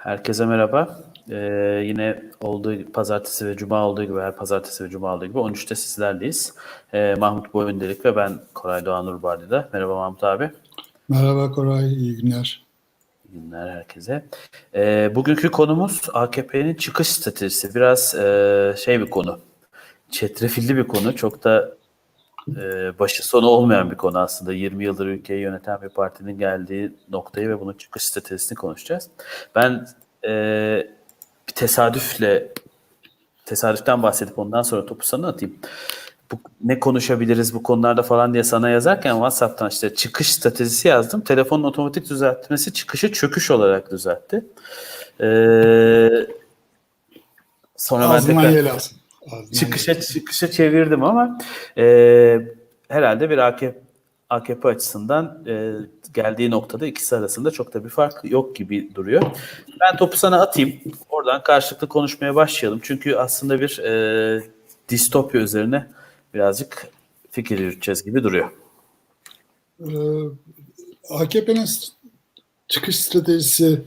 Herkese merhaba. Ee, yine olduğu pazartesi ve cuma olduğu gibi her pazartesi ve cuma olduğu gibi 13'te sizlerleyiz. Ee, Mahmut Boyundelik ve ben Koray Doğan Urbarlı'da. Merhaba Mahmut abi. Merhaba Koray, iyi günler. İyi günler herkese. Ee, bugünkü konumuz AKP'nin çıkış stratejisi. Biraz e, şey bir konu. Çetrefilli bir konu. Çok da e, başı sonu olmayan bir konu aslında. 20 yıldır ülkeyi yöneten bir partinin geldiği noktayı ve bunun çıkış stratejisini konuşacağız. Ben e, bir tesadüfle tesadüften bahsedip ondan sonra topu sana atayım. Bu, ne konuşabiliriz bu konularda falan diye sana yazarken WhatsApp'tan işte çıkış stratejisi yazdım. Telefonun otomatik düzeltmesi çıkışı çöküş olarak düzeltti. Ee, sonra ben Ağzından tekrar Ağzından çıkışa yel. çıkışa çevirdim ama e, herhalde bir AKP AKP açısından e, geldiği noktada ikisi arasında çok da bir fark yok gibi duruyor. Ben topu sana atayım. Oradan karşılıklı konuşmaya başlayalım. Çünkü aslında bir e, distopya üzerine birazcık fikir yürüteceğiz gibi duruyor. Ee, AKP'nin çıkış stratejisi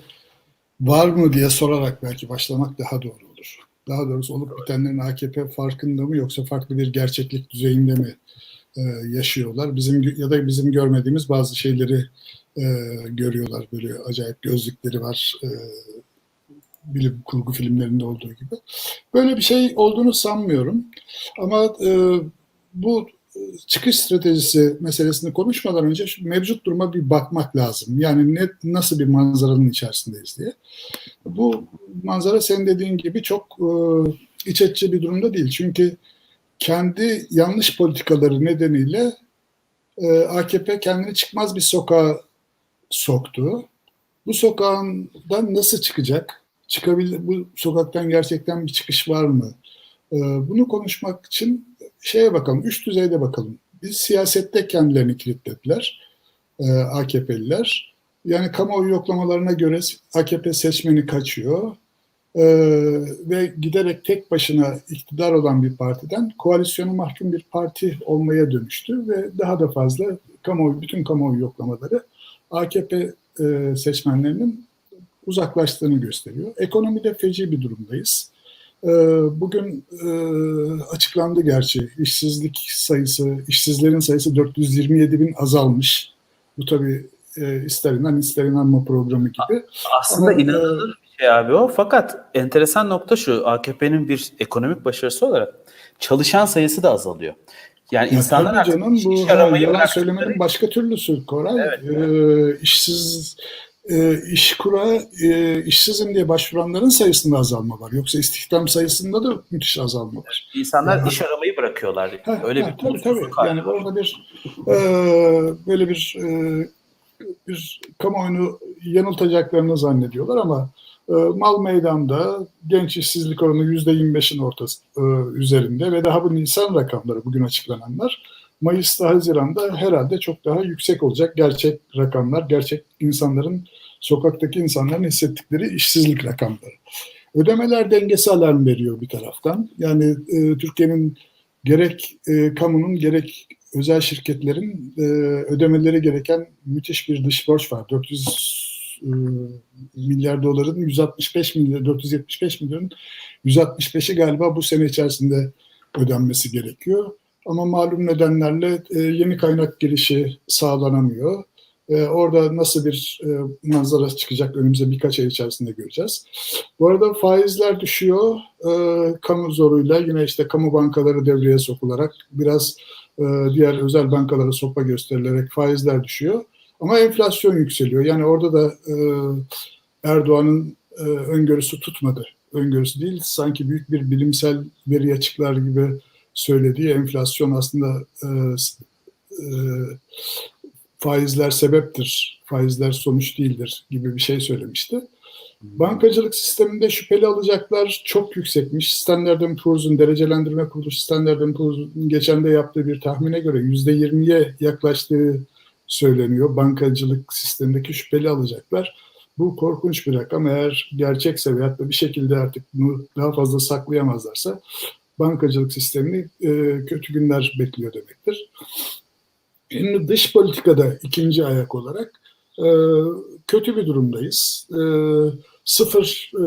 var mı diye sorarak belki başlamak daha doğru. Daha doğrusu olup bitenlerin AKP farkında mı yoksa farklı bir gerçeklik düzeyinde mi e, yaşıyorlar? Bizim ya da bizim görmediğimiz bazı şeyleri e, görüyorlar. Böyle acayip gözlükleri var. E, bilim kurgu filmlerinde olduğu gibi. Böyle bir şey olduğunu sanmıyorum. Ama e, bu çıkış stratejisi meselesini konuşmadan önce şu mevcut duruma bir bakmak lazım. Yani ne nasıl bir manzaranın içerisindeyiz diye. Bu manzara senin dediğin gibi çok e, iç açıcı bir durumda değil. Çünkü kendi yanlış politikaları nedeniyle e, AKP kendini çıkmaz bir sokağa soktu. Bu sokağından nasıl çıkacak? Çıkabil bu sokaktan gerçekten bir çıkış var mı? E, bunu konuşmak için şeye bakalım, üst düzeyde bakalım. Biz siyasette kendilerini kilitlediler e, AKP'liler. Yani kamuoyu yoklamalarına göre AKP seçmeni kaçıyor E, ve giderek tek başına iktidar olan bir partiden koalisyonu mahkum bir parti olmaya dönüştü ve daha da fazla kamuoyu, bütün kamuoyu yoklamaları AKP e, seçmenlerinin uzaklaştığını gösteriyor. Ekonomide feci bir durumdayız. Ee, Bugün e, açıklandı gerçi işsizlik sayısı, işsizlerin sayısı 427 bin azalmış. Bu tabii e, ister inan ister inanma programı gibi. Aslında Ama, inanılır bir şey abi o. Fakat enteresan nokta şu. AKP'nin bir ekonomik başarısı olarak çalışan sayısı da azalıyor. Yani Ya insanlar artık canım bu iş aramayı yalan söylemenin başka türlüsü Koray. Evet. Ee, işsiz e, iş kura e, işsizim diye başvuranların sayısında azalma var. Yoksa istihdam sayısında da müthiş azalma var. İnsanlar Ya. iş aramayı bırakıyorlar. Ha, Öyle ha, bir tabii tabii. Yani var. orada bir e, böyle bir e, bir kamuoyunu yanıltacaklarını zannediyorlar ama e, mal meydanda genç işsizlik oranı yüzde 25'in ortası e, üzerinde ve daha bu Nisan rakamları bugün açıklananlar Mayıs'ta Haziran'da herhalde çok daha yüksek olacak gerçek rakamlar, gerçek insanların sokaktaki insanların hissettikleri işsizlik rakamları. Ödemeler dengesi alarm veriyor bir taraftan. Yani e, Türkiye'nin gerek e, kamunun gerek özel şirketlerin e, ödemeleri gereken müthiş bir dış borç var. 400 e, milyar doların 165 milyar 475 milyonun 165'i galiba bu sene içerisinde ödenmesi gerekiyor. Ama malum nedenlerle e, yeni kaynak girişi sağlanamıyor. E, orada nasıl bir e, manzara çıkacak önümüze birkaç ay içerisinde göreceğiz. Bu arada faizler düşüyor. E, kamu zoruyla yine işte kamu bankaları devreye sokularak biraz diğer özel bankalara sopa gösterilerek faizler düşüyor. Ama enflasyon yükseliyor. Yani orada da Erdoğan'ın öngörüsü tutmadı. Öngörüsü değil, sanki büyük bir bilimsel veri açıklar gibi söylediği enflasyon aslında e, e, faizler sebeptir, faizler sonuç değildir gibi bir şey söylemişti. Bankacılık sisteminde şüpheli alacaklar çok yüksekmiş. Standard Poor's'un derecelendirme kuruluşu Standard Poor's'un geçen de yaptığı bir tahmine göre %20'ye yaklaştığı söyleniyor. Bankacılık sistemindeki şüpheli alacaklar. Bu korkunç bir rakam. Eğer gerçekse veyahut da bir şekilde artık bunu daha fazla saklayamazlarsa bankacılık sistemini e, kötü günler bekliyor demektir. Şimdi dış politikada ikinci ayak olarak e, kötü bir durumdayız. E, sıfır e,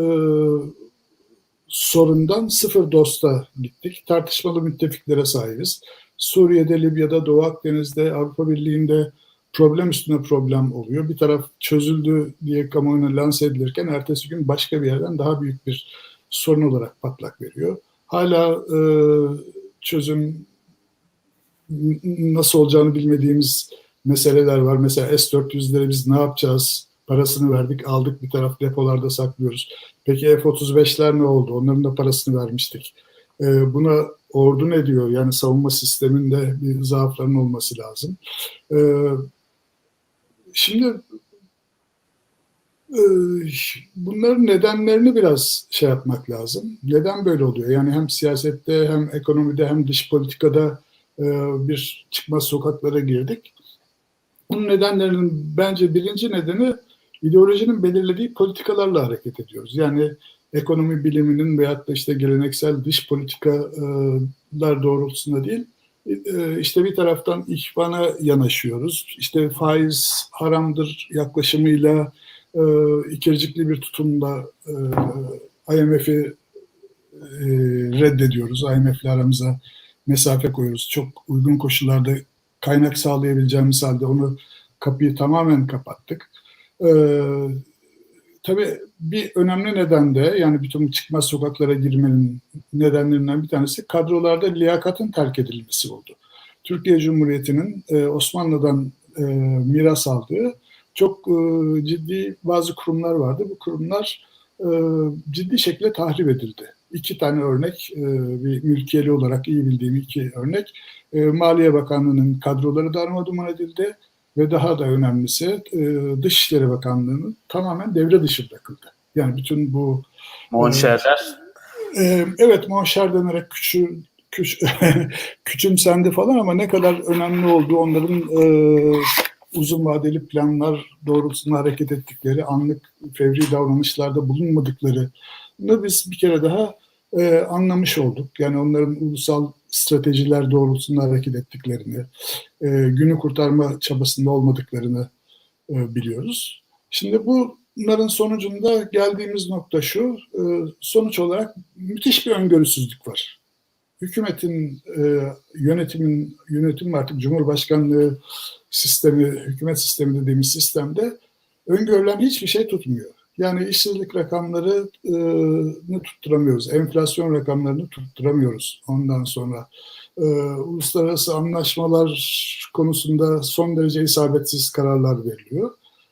sorundan sıfır dosta gittik. Tartışmalı müttefiklere sahibiz. Suriye'de, Libya'da, Doğu Akdeniz'de, Avrupa Birliği'nde problem üstüne problem oluyor. Bir taraf çözüldü diye kamuoyuna lanse edilirken ertesi gün başka bir yerden daha büyük bir sorun olarak patlak veriyor. Hala e, çözüm nasıl olacağını bilmediğimiz meseleler var. Mesela S-400'leri biz ne yapacağız? Parasını verdik, aldık bir taraf depolarda saklıyoruz. Peki F-35'ler ne oldu? Onların da parasını vermiştik. E, buna ordu ne diyor? Yani savunma sisteminde bir zaafların olması lazım. E, şimdi bunların nedenlerini biraz şey yapmak lazım. Neden böyle oluyor? Yani hem siyasette hem ekonomide hem dış politikada bir çıkmaz sokaklara girdik. Bunun nedenlerinin bence birinci nedeni ideolojinin belirlediği politikalarla hareket ediyoruz. Yani ekonomi biliminin veyahut da işte geleneksel dış politikalar doğrultusunda değil, e, işte bir taraftan ihvana yanaşıyoruz. İşte faiz haramdır yaklaşımıyla e, ikircikli bir tutumla e, IMF'i e, reddediyoruz. IMF'le aramıza mesafe koyuyoruz. Çok uygun koşullarda kaynak sağlayabileceğimiz halde onu kapıyı tamamen kapattık. E, tabii bir önemli neden de yani bütün çıkmaz sokaklara girmenin nedenlerinden bir tanesi kadrolarda liyakatın terk edilmesi oldu. Türkiye Cumhuriyeti'nin e, Osmanlı'dan e, miras aldığı çok e, ciddi bazı kurumlar vardı. Bu kurumlar e, ciddi şekilde tahrip edildi. İki tane örnek, e, bir mülkiyeli olarak iyi bildiğim iki örnek. E, Maliye Bakanlığı'nın kadroları darmadağın edildi ve daha da önemlisi e, Dışişleri Bakanlığı'nın tamamen devre dışı bırakıldı. Yani bütün bu Monşerler. e, evet monşer denerek küçü, küç, küçümsendi falan ama ne kadar önemli olduğu onların e, uzun vadeli planlar doğrultusunda hareket ettikleri, anlık fevri davranışlarda bulunmadıkları biz bir kere daha e, anlamış olduk. Yani onların ulusal stratejiler doğrultusunda hareket ettiklerini, e, günü kurtarma çabasında olmadıklarını e, biliyoruz. Şimdi bunların sonucunda geldiğimiz nokta şu, e, sonuç olarak müthiş bir öngörüsüzlük var. Hükümetin, e, yönetimin, yönetim artık Cumhurbaşkanlığı sistemi, hükümet sistemi dediğimiz sistemde öngörülen hiçbir şey tutmuyor. Yani işsizlik rakamlarını tutturamıyoruz. Enflasyon rakamlarını tutturamıyoruz. Ondan sonra e, uluslararası anlaşmalar konusunda son derece isabetsiz kararlar veriliyor.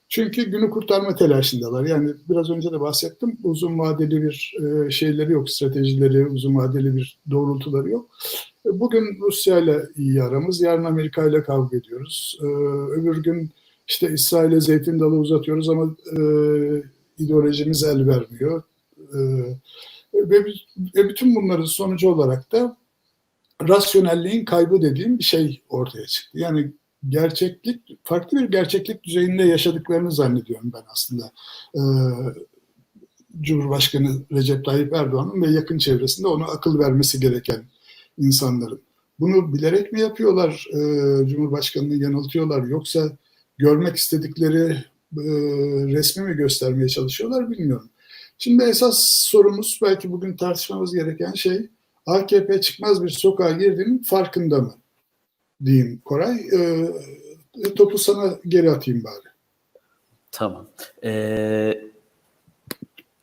Çünkü günü kurtarma telaşındalar. Yani biraz önce de bahsettim. Uzun vadeli bir e, şeyleri yok, stratejileri, uzun vadeli bir doğrultuları yok. E, Bugün Rusya ile iyi aramız, yarın Amerika ile kavga ediyoruz. E, öbür gün işte İsrail'e zeytin dalı uzatıyoruz ama e, ideolojimiz el vermiyor. E, ve, ve bütün bunların sonucu olarak da rasyonelliğin kaybı dediğim bir şey ortaya çıktı. Yani gerçeklik, farklı bir gerçeklik düzeyinde yaşadıklarını zannediyorum ben aslında. E, Cumhurbaşkanı Recep Tayyip Erdoğan'ın ve yakın çevresinde ona akıl vermesi gereken insanların. Bunu bilerek mi yapıyorlar, e, Cumhurbaşkanı'nı yanıltıyorlar yoksa görmek istedikleri e, resmi mi göstermeye çalışıyorlar bilmiyorum. Şimdi esas sorumuz belki bugün tartışmamız gereken şey AKP çıkmaz bir sokağa girdiğinin farkında mı? Diyeyim Koray. E, topu sana geri atayım bari. Tamam. Ee,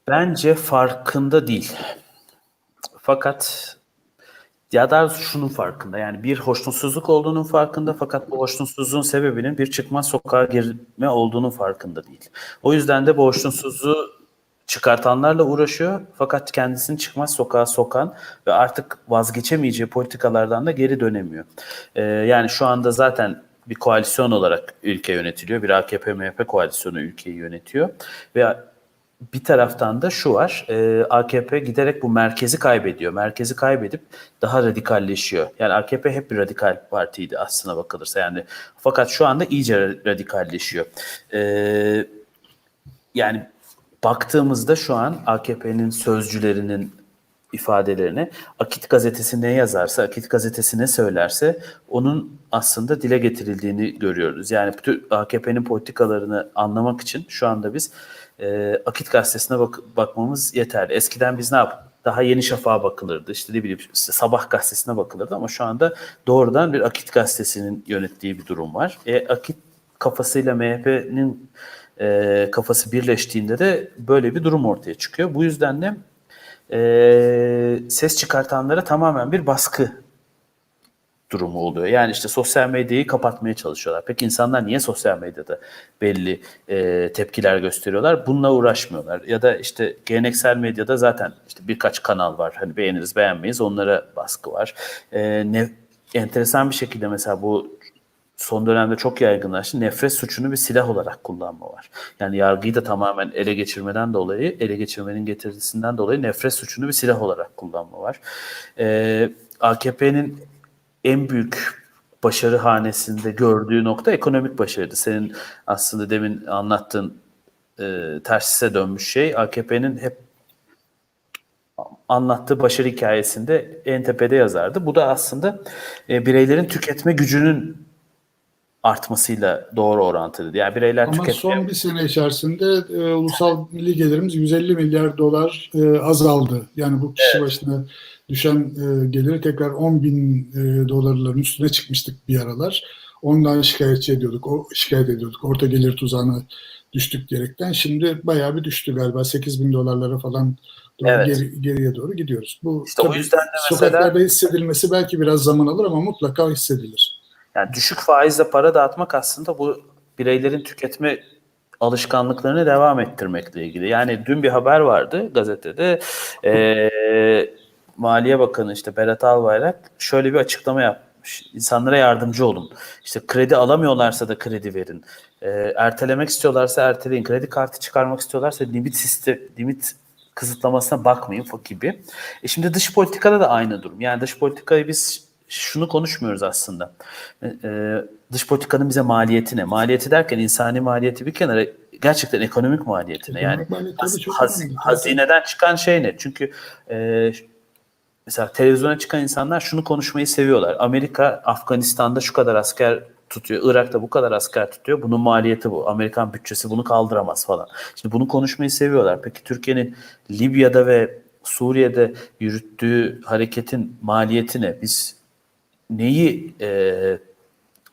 bence farkında değil. Fakat ya da şunun farkında yani bir hoşnutsuzluk olduğunun farkında fakat bu hoşnutsuzluğun sebebinin bir çıkmaz sokağa girme olduğunun farkında değil. O yüzden de bu hoşnutsuzluğu çıkartanlarla uğraşıyor fakat kendisini çıkmaz sokağa sokan ve artık vazgeçemeyeceği politikalardan da geri dönemiyor. Ee, yani şu anda zaten bir koalisyon olarak ülke yönetiliyor. Bir AKP-MHP koalisyonu ülkeyi yönetiyor ve bir taraftan da şu var, e, AKP giderek bu merkezi kaybediyor. Merkezi kaybedip daha radikalleşiyor. Yani AKP hep bir radikal partiydi aslına bakılırsa yani. Fakat şu anda iyice radikalleşiyor. E, yani baktığımızda şu an AKP'nin sözcülerinin ifadelerini Akit gazetesi ne yazarsa, Akit gazetesi ne söylerse onun aslında dile getirildiğini görüyoruz. Yani AKP'nin politikalarını anlamak için şu anda biz e, Akit gazetesine bak- bakmamız yeterli. Eskiden biz ne yaptık? Daha Yeni Şafak'a bakılırdı. İşte ne bileyim işte Sabah gazetesine bakılırdı ama şu anda doğrudan bir Akit gazetesinin yönettiği bir durum var. E, Akit kafasıyla MHP'nin e, kafası birleştiğinde de böyle bir durum ortaya çıkıyor. Bu yüzden de e, ses çıkartanlara tamamen bir baskı durumu oluyor. Yani işte sosyal medyayı kapatmaya çalışıyorlar. Peki insanlar niye sosyal medyada belli e, tepkiler gösteriyorlar? Bununla uğraşmıyorlar. Ya da işte geleneksel medyada zaten işte birkaç kanal var. Hani beğeniriz beğenmeyiz onlara baskı var. E, ne, enteresan bir şekilde mesela bu son dönemde çok yaygınlaştı. Nefret suçunu bir silah olarak kullanma var. Yani yargıyı da tamamen ele geçirmeden dolayı, ele geçirmenin getirisinden dolayı nefret suçunu bir silah olarak kullanma var. Ee, AKP'nin en büyük başarı hanesinde gördüğü nokta ekonomik başarıydı. Senin aslında demin anlattığın e, tersine dönmüş şey AKP'nin hep anlattığı başarı hikayesinde en tepede yazardı. Bu da aslında e, bireylerin tüketme gücünün artmasıyla doğru orantılıydı. Yani bireyler Ama tüketmeye... son bir sene içerisinde e, ulusal milli gelirimiz 150 milyar dolar e, azaldı. Yani bu kişi başına düşen e, geliri tekrar 10 bin e, dolarların üstüne çıkmıştık bir aralar. Ondan şikayetçi ediyorduk, o şikayet ediyorduk. Orta gelir tuzağına düştük diyerekten. Şimdi bayağı bir düştü galiba. 8 bin dolarlara falan doğru Evet. geri- geriye doğru gidiyoruz. Bu İşte o tabii yüzden de mesela- sokaklarda hissedilmesi belki biraz zaman alır ama mutlaka hissedilir. Yani düşük faizle para dağıtmak aslında bu bireylerin tüketme alışkanlıklarını devam ettirmekle ilgili. Yani dün bir haber vardı gazetede. Ee, Maliye Bakanı işte Berat Albayrak şöyle bir açıklama yapmış. İnsanlara yardımcı olun. İşte kredi alamıyorlarsa da kredi verin. Ee, ertelemek istiyorlarsa erteleyin. Kredi kartı çıkarmak istiyorlarsa limit sistem, limit kısıtlamasına bakmayın gibi. E şimdi dış politikada da aynı durum. Yani dış politikayı biz şunu konuşmuyoruz aslında. E, e, dış politikanın bize maliyeti ne? Maliyeti derken insani maliyeti bir kenara gerçekten ekonomik maliyetine. Yani Ekonomik maliyet tabii haz- hazineden çıkan şey ne? Çünkü e, mesela televizyona çıkan insanlar şunu konuşmayı seviyorlar. Amerika Afganistan'da şu kadar asker tutuyor. Irak'ta bu kadar asker tutuyor. Bunun maliyeti bu. Amerikan bütçesi bunu kaldıramaz falan. Şimdi bunu konuşmayı seviyorlar. Peki Türkiye'nin Libya'da ve Suriye'de yürüttüğü hareketin maliyeti ne? Biz neyi e,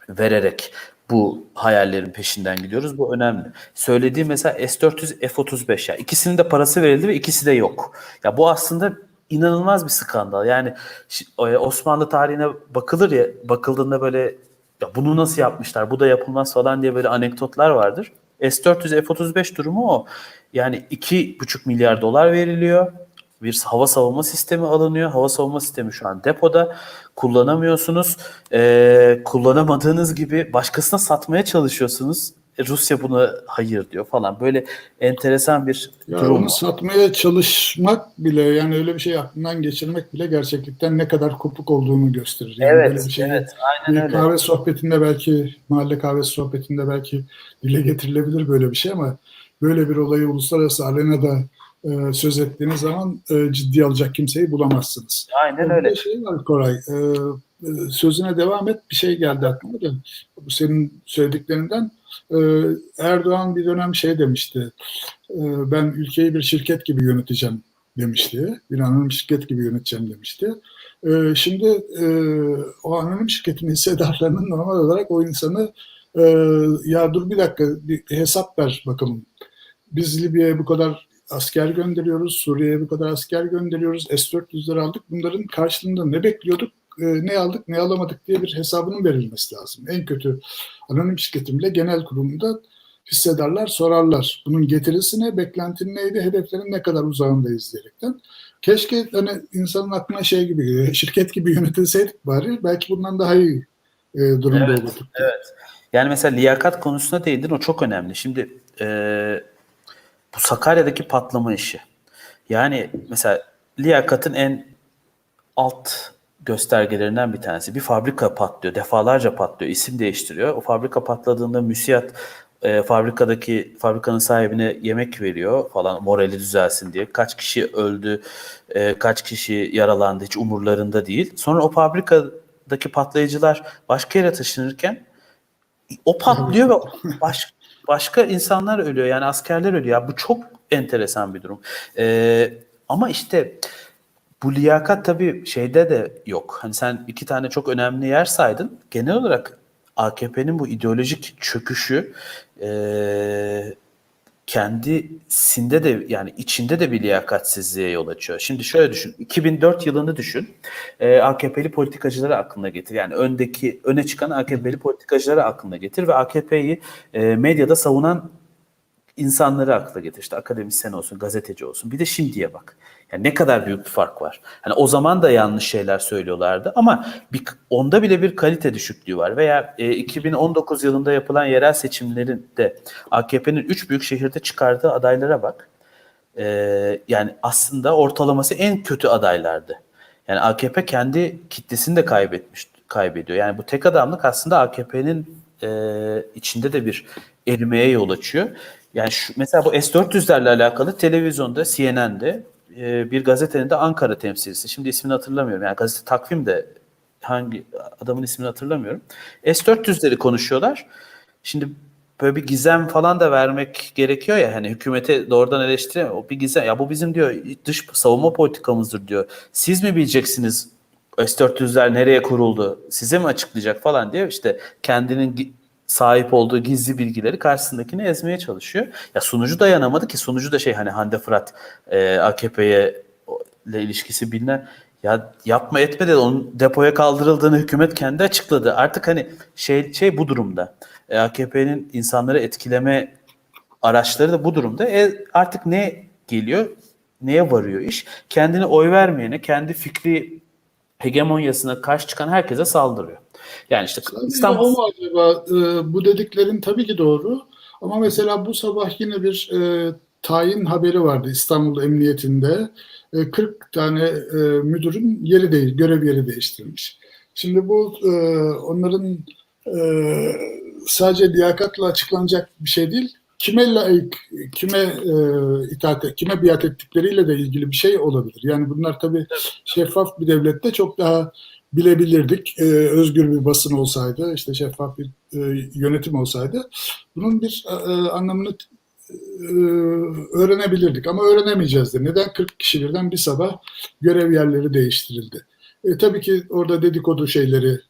vererek bu hayallerin peşinden gidiyoruz? Bu önemli. Söylediğim mesela S-400, F-35 ya ikisinin de parası verildi ve ikisi de yok. Ya bu aslında inanılmaz bir skandal. Yani e, Osmanlı tarihine bakılır ya bakıldığında böyle ya bunu nasıl yapmışlar? Bu da yapılmaz falan diye böyle anekdotlar vardır. S-400, F-35 durumu o. Yani 2,5 milyar dolar veriliyor. Bir hava savunma sistemi alınıyor. Hava savunma sistemi şu an depoda. Kullanamıyorsunuz. Ee, kullanamadığınız gibi başkasına satmaya çalışıyorsunuz. E, Rusya buna hayır diyor falan. Böyle enteresan bir Ya durum. onu satmaya çalışmak bile yani öyle bir şey aklından geçirmek bile gerçekten ne kadar kopuk olduğunu gösterir. Yani Evet, böyle bir şeyi evet, bir aynen öyle. kahve sohbetinde belki mahalle kahvesi sohbetinde belki dile getirilebilir böyle bir şey ama böyle bir olayı uluslararası arenada e, söz ettiğiniz zaman e, ciddiye alacak kimseyi bulamazsınız. Aynen Bir öyle. de şey var Koray, e, e, sözüne devam et bir şey geldi aklıma da bu senin söylediklerinden. E, Erdoğan bir dönem şey demişti, e, ben ülkeyi bir şirket gibi yöneteceğim demişti. Bir anonim şirket gibi yöneteceğim demişti. E, şimdi e, o anonim şirketin hissedarlarının normal olarak o insanı e, ya dur bir dakika bir hesap ver bakalım. Biz Libya'ya bu kadar asker gönderiyoruz, Suriye'ye bu kadar asker gönderiyoruz, S-400'leri aldık. Bunların karşılığında ne bekliyorduk, e, ne aldık, ne alamadık diye bir hesabının verilmesi lazım. En kötü anonim şirketin bile genel kurumunda hissedarlar sorarlar. Bunun getirisi ne, beklentin neydi, hedeflerin ne kadar uzağındayız diyerekten. Keşke hani insanın aklına şey gibi, e, şirket gibi yönetilseydik bari belki bundan daha iyi e, durumda Evet, olurduk. evet. Yani mesela liyakat konusuna değindin o çok önemli. Şimdi e, bu Sakarya'daki patlama işi. Yani mesela liyakatın en alt göstergelerinden bir tanesi. Bir fabrika patlıyor. Defalarca patlıyor. isim değiştiriyor. O fabrika patladığında müsiyat e, fabrikadaki fabrikanın sahibine yemek veriyor falan morali düzelsin diye. Kaç kişi öldü, e, kaç kişi yaralandı hiç umurlarında değil. Sonra o fabrikadaki patlayıcılar başka yere taşınırken o patlıyor ve baş, başka insanlar ölüyor. Yani askerler ölüyor. Bu çok enteresan bir durum. E, ama işte bu liyakat tabii şeyde de yok. Hani sen iki tane çok önemli yer saydın. Genel olarak AKP'nin bu ideolojik çöküşü e, kendisinde de yani içinde de bir liyakatsizliğe yol açıyor. Şimdi şöyle düşün. 2004 yılını düşün. E, AKP'li politikacıları aklına getir. Yani öndeki öne çıkan AKP'li politikacıları aklına getir ve AKP'yi e, medyada savunan insanları akla getir. İşte akademisyen olsun, gazeteci olsun. Bir de şimdiye bak. Yani ne kadar büyük bir fark var. Hani o zaman da yanlış şeyler söylüyorlardı ama bir, onda bile bir kalite düşüklüğü var. Veya e, 2019 yılında yapılan yerel seçimlerinde AKP'nin 3 büyük şehirde çıkardığı adaylara bak. E, yani aslında ortalaması en kötü adaylardı. Yani AKP kendi kitlesini de kaybetmiş, kaybediyor. Yani bu tek adamlık aslında AKP'nin e, içinde de bir erimeye yol açıyor. Yani şu, mesela bu S-400'lerle alakalı televizyonda, CNN'de e, bir gazetenin de Ankara temsilcisi. Şimdi ismini hatırlamıyorum. Yani gazete takvim de hangi adamın ismini hatırlamıyorum. S-400'leri konuşuyorlar. Şimdi böyle bir gizem falan da vermek gerekiyor ya hani hükümete doğrudan eleştiri o bir gizem ya bu bizim diyor dış savunma politikamızdır diyor. Siz mi bileceksiniz S-400'ler nereye kuruldu? Size mi açıklayacak falan diye işte kendinin sahip olduğu gizli bilgileri karşısındakini ezmeye çalışıyor. Ya sunucu dayanamadı ki sunucu da şey hani Hande Fırat e, AKP'ye ile ilişkisi bilinen ya yapma etme de onun depoya kaldırıldığını hükümet kendi açıkladı. Artık hani şey şey bu durumda. E, AKP'nin insanları etkileme araçları da bu durumda. E, artık ne geliyor? Neye varıyor iş? Kendine oy vermeyene, kendi fikri hegemonyasına karşı çıkan herkese saldırıyor. Yani işte İstanbul... Mu acaba? E, bu dediklerin tabii ki doğru. Ama mesela bu sabah yine bir e, tayin haberi vardı İstanbul Emniyetinde. E, 40 tane e, müdürün yeri değil, görev yeri değiştirilmiş. Şimdi bu e, onların e, sadece liyakatla açıklanacak bir şey değil. Kime layık, kime e, itaat, kime biat ettikleriyle de ilgili bir şey olabilir. Yani bunlar tabii şeffaf bir devlette çok daha bilebilirdik. Ee, özgür bir basın olsaydı, işte şeffaf bir e, yönetim olsaydı bunun bir e, anlamını e, öğrenebilirdik. Ama öğrenemeyeceğiz de. Neden 40 kişi birden bir sabah görev yerleri değiştirildi? E, tabii ki orada dedikodu şeyleri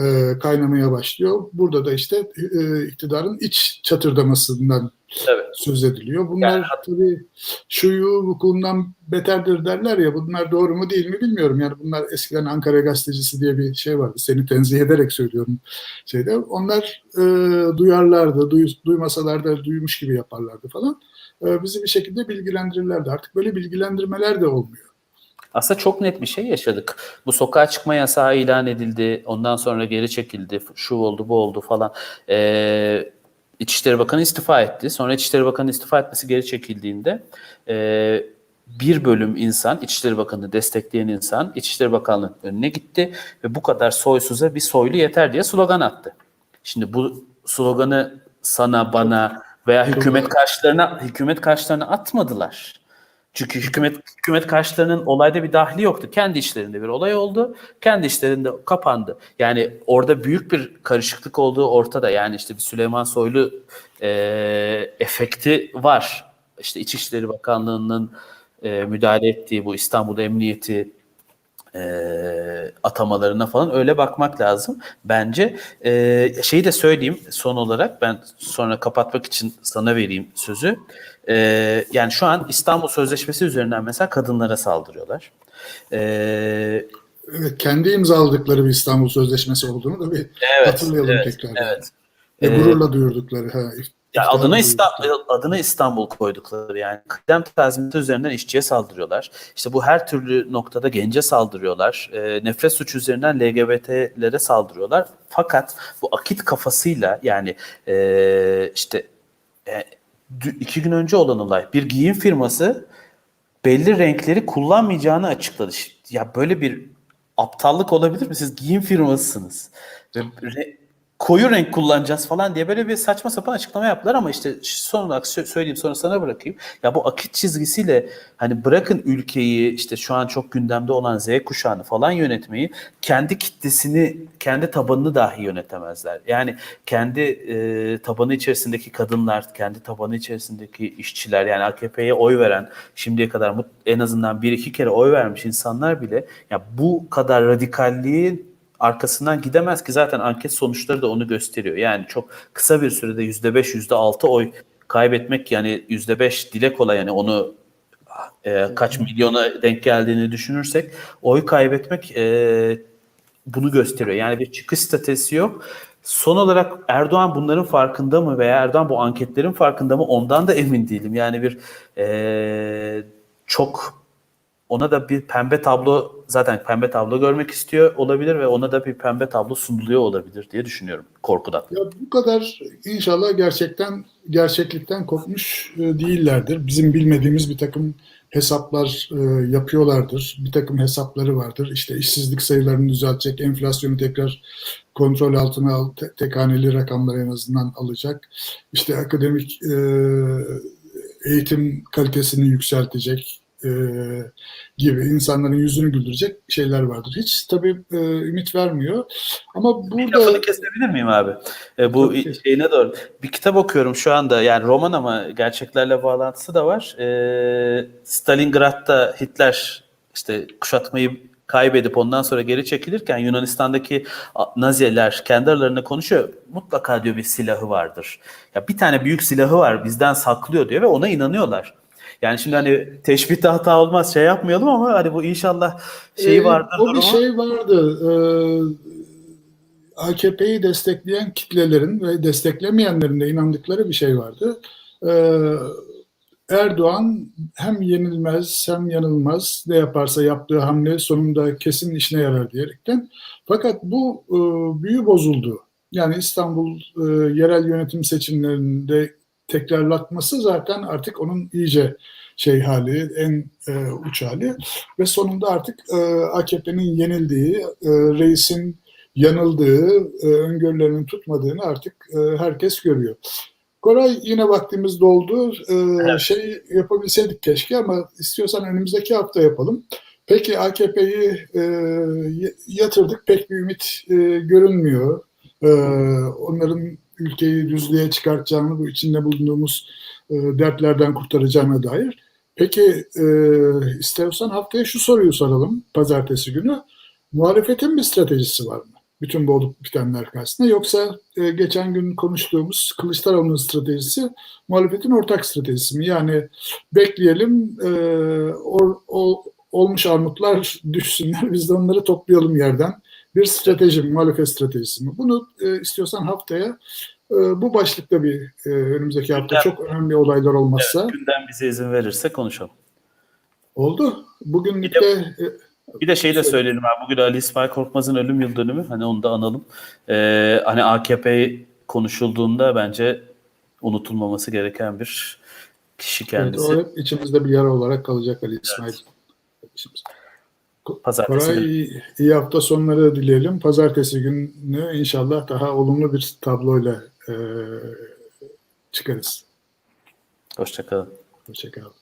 e, kaynamaya başlıyor. Burada da işte e, iktidarın iç çatırdamasından evet. söz ediliyor. Bunlar yani, tabii şuyu vukuundan beterdir derler ya bunlar doğru mu değil mi bilmiyorum. Yani bunlar eskiden Ankara gazetecisi diye bir şey vardı. Seni tenzih ederek söylüyorum şeyde. Onlar e, duyarlardı, duy, duymasalar da duymuş gibi yaparlardı falan. E, bizi bir şekilde bilgilendirirlerdi. Artık böyle bilgilendirmeler de olmuyor. Aslında çok net bir şey yaşadık. Bu sokağa çıkma yasağı ilan edildi. Ondan sonra geri çekildi. Şu oldu, bu oldu falan. Ee, İçişleri Bakanı istifa etti. Sonra İçişleri Bakanı istifa etmesi geri çekildiğinde e, bir bölüm insan, İçişleri Bakanı'nı destekleyen insan İçişleri Bakanlığı'nın önüne gitti ve bu kadar soysuza bir soylu yeter diye slogan attı. Şimdi bu sloganı sana, bana veya hükümet karşılarına hükümet karşılarına atmadılar. Çünkü hükümet hükümet karşılarının olayda bir dahli yoktu. Kendi işlerinde bir olay oldu. Kendi işlerinde kapandı. Yani orada büyük bir karışıklık olduğu ortada. Yani işte bir Süleyman Soylu e, efekti var. İşte İçişleri Bakanlığı'nın e, müdahale ettiği bu İstanbul Emniyeti e, atamalarına falan öyle bakmak lazım. Bence e, şeyi de söyleyeyim son olarak ben sonra kapatmak için sana vereyim sözü. E, yani şu an İstanbul Sözleşmesi üzerinden mesela kadınlara saldırıyorlar. E, evet, kendi imzaladıkları bir İstanbul Sözleşmesi olduğunu da bir evet, hatırlayalım evet, tekrar. Evet. Ve gururla duyurdukları. Ha, ya adına İstanbul, adına İstanbul koydukları yani kıdem tazminatı üzerinden işçiye saldırıyorlar. İşte bu her türlü noktada gence saldırıyorlar. E, nefret suçu üzerinden LGBT'lere saldırıyorlar. Fakat bu akit kafasıyla yani e, işte e, iki gün önce olan olay bir giyim firması belli renkleri kullanmayacağını açıkladı. Ya böyle bir aptallık olabilir mi? Siz giyim firmasısınız. Ve koyu renk kullanacağız falan diye böyle bir saçma sapan açıklama yaptılar ama işte son olarak sö- söyleyeyim sonra sana bırakayım. Ya bu akit çizgisiyle hani bırakın ülkeyi işte şu an çok gündemde olan Z kuşağını falan yönetmeyi kendi kitlesini, kendi tabanını dahi yönetemezler. Yani kendi e, tabanı içerisindeki kadınlar, kendi tabanı içerisindeki işçiler yani AKP'ye oy veren şimdiye kadar en azından bir iki kere oy vermiş insanlar bile ya bu kadar radikalliğin arkasından gidemez ki zaten anket sonuçları da onu gösteriyor. Yani çok kısa bir sürede yüzde beş, yüzde altı oy kaybetmek yani yüzde beş dile kolay yani onu e, kaç milyona denk geldiğini düşünürsek oy kaybetmek e, bunu gösteriyor. Yani bir çıkış stratejisi yok. Son olarak Erdoğan bunların farkında mı veya Erdoğan bu anketlerin farkında mı ondan da emin değilim. Yani bir e, çok ona da bir pembe tablo zaten pembe tablo görmek istiyor olabilir ve ona da bir pembe tablo sunuluyor olabilir diye düşünüyorum korkudan. Ya bu kadar inşallah gerçekten gerçeklikten kopmuş e, değillerdir. Bizim bilmediğimiz bir takım hesaplar e, yapıyorlardır. Bir takım hesapları vardır. İşte işsizlik sayılarını düzeltecek, enflasyonu tekrar kontrol altına al, te- rakamları en azından alacak. İşte akademik e, eğitim kalitesini yükseltecek e, gibi insanların yüzünü güldürecek şeyler vardır. Hiç tabii e, ümit vermiyor. Ama Bir burada lafını kesebilir miyim abi? E, bu Tabii ki. şeyine doğru. Bir kitap okuyorum şu anda. Yani roman ama gerçeklerle bağlantısı da var. E, Stalingrad'da Hitler işte kuşatmayı kaybedip ondan sonra geri çekilirken Yunanistan'daki Naziler kendi aralarında konuşuyor. Mutlaka diyor bir silahı vardır. Ya bir tane büyük silahı var bizden saklıyor diyor ve ona inanıyorlar. Yani şimdi hani teşbihte hata olmaz şey yapmayalım ama hani bu inşallah şeyi Ee, vardır O bir şey vardı. Ee, AKP'yi destekleyen kitlelerin ve desteklemeyenlerin de inandıkları bir şey vardı. Ee, Erdoğan hem yenilmez hem yanılmaz ne yaparsa yaptığı hamle sonunda kesin işine yarar diyerekten. Fakat bu e, büyü bozuldu. Yani İstanbul e, yerel yönetim seçimlerinde tekrarlatması zaten artık onun iyice şey hali, en e, uç hali ve sonunda artık e, AKP'nin yenildiği, e, reisin yanıldığı, e, öngörülerinin tutmadığını artık e, herkes görüyor. Koray yine vaktimiz doldu. E, Evet. Şey yapabilseydik keşke ama istiyorsan önümüzdeki hafta yapalım. Peki AKP'yi e, yatırdık pek bir ümit e, görünmüyor. E, onların ülkeyi düzlüğe çıkartacağını, bu içinde bulunduğumuz e, dertlerden kurtaracağına dair. Peki e, istersen haftaya şu soruyu soralım pazartesi günü. Muhalefetin bir stratejisi var mı? Bütün bu olup bitenler karşısında yoksa e, geçen gün konuştuğumuz Kılıçdaroğlu'nun stratejisi muhalefetin ortak stratejisi mi? Yani bekleyelim e, o, o, olmuş armutlar düşsünler biz de onları toplayalım yerden. Bir strateji mi, muhalefet stratejisi mi? Bunu e, istiyorsan haftaya e, bu başlıkta bir e, önümüzdeki hafta çok önemli olaylar olmazsa Gündem bize izin verirse konuşalım. oldu. Bugünlük de e, Bir de şey de söyleyelim abi. Bugün Ali İsmail Korkmaz'ın ölüm yıl dönümü. Hani onu da analım. Ee, hani AKP konuşulduğunda bence unutulmaması gereken bir kişi evet, kendisi. o hep içimizde bir yara olarak kalacak Ali İsmail. kardeşimiz. Pazartesi günü. Koray iyi hafta sonları dileyelim. Pazartesi günü inşallah daha olumlu bir tabloyla e, çıkarız. Hoşçakalın. Hoşçakalın.